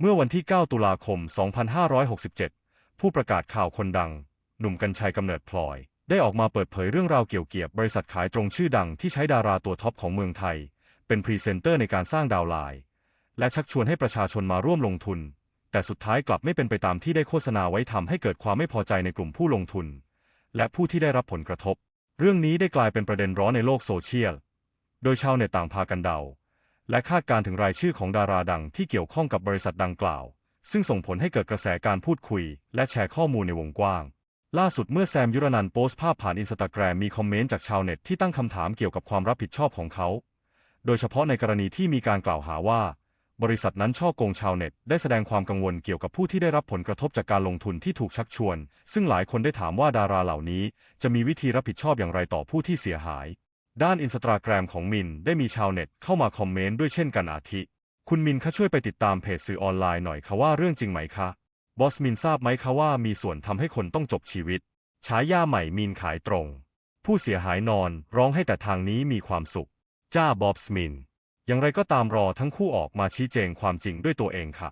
เมื่อวันที่ 9 ตุลาคม 2567 ผู้ประกาศข่าวคนดัง หนุ่มกัญชัยกำเนิดพลอย ได้ออกมาเปิดเผยเรื่องราวเกี่ยวเกียบบริษัทขายตรงชื่อดังที่ใช้ดาราตัวท็อปของเมืองไทย เป็นพรีเซนเตอร์ในการสร้างดาวไลน์ และชักชวนให้ประชาชนมาร่วมลงทุน แต่สุดท้ายกลับไม่เป็นไปตามที่ได้โฆษณาไว้ทำให้เกิดความไม่พอใจในกลุ่มผู้ลงทุน และผู้ที่ได้รับผลกระทบ เรื่องนี้ได้กลายเป็นประเด็นร้อนในโลกโซเชียล โดยชาวเน็ตต่างพากันเดา และคาดการ์ถึงรายชื่อของดาราดังที่เกี่ยวข้องกับบริษัทดังกล่าว ซึ่งส่งผลให้เกิดกระแสการพูดคุย และแชร์ข้อมูลในวงกว้าง ล่าสุดเมื่อแซมยุรนันโพสต์ภาพผ่านอินสตาแกรมมีคอมเมนต์จากชาวเน็ตที่ตั้งคำถามเกี่ยวกับความรับผิดชอบของเขา โดยเฉพาะในกรณีที่มีการกล่าวหาว่า บริษัทนั้นช่อโกงชาวเน็ต ได้แสดงความกังวลเกี่ยวกับผู้ที่ได้รับผลกระทบจากการลงทุนที่ถูกชักชวน ซึ่งหลายคนได้ถามว่าดาราเหล่านี้ จะมีวิธีรับผิดชอบอย่างไรต่อผู้ที่เสียหาย ด้านอินสตาแกรมของมินได้มีชาวเน็ตเข้ามาคอมเมนต์ด้วยเช่นกันอาทิ คุณมินคะช่วยไปติดตามเพจสื่อออนไลน์หน่อยคะว่าเรื่องจริงไหมคะ บอสมินทราบไหมคะว่ามีส่วนทำให้คนต้องจบชีวิต ฉายาใหม่มินขายตรง ผู้เสียหายนอนร้องให้แต่ทางนี้มีความสุข จ้าบอบสมิน อย่างไรก็ตามรอทั้งคู่ออกมาชี้แจงความจริงด้วยตัวเองค่ะ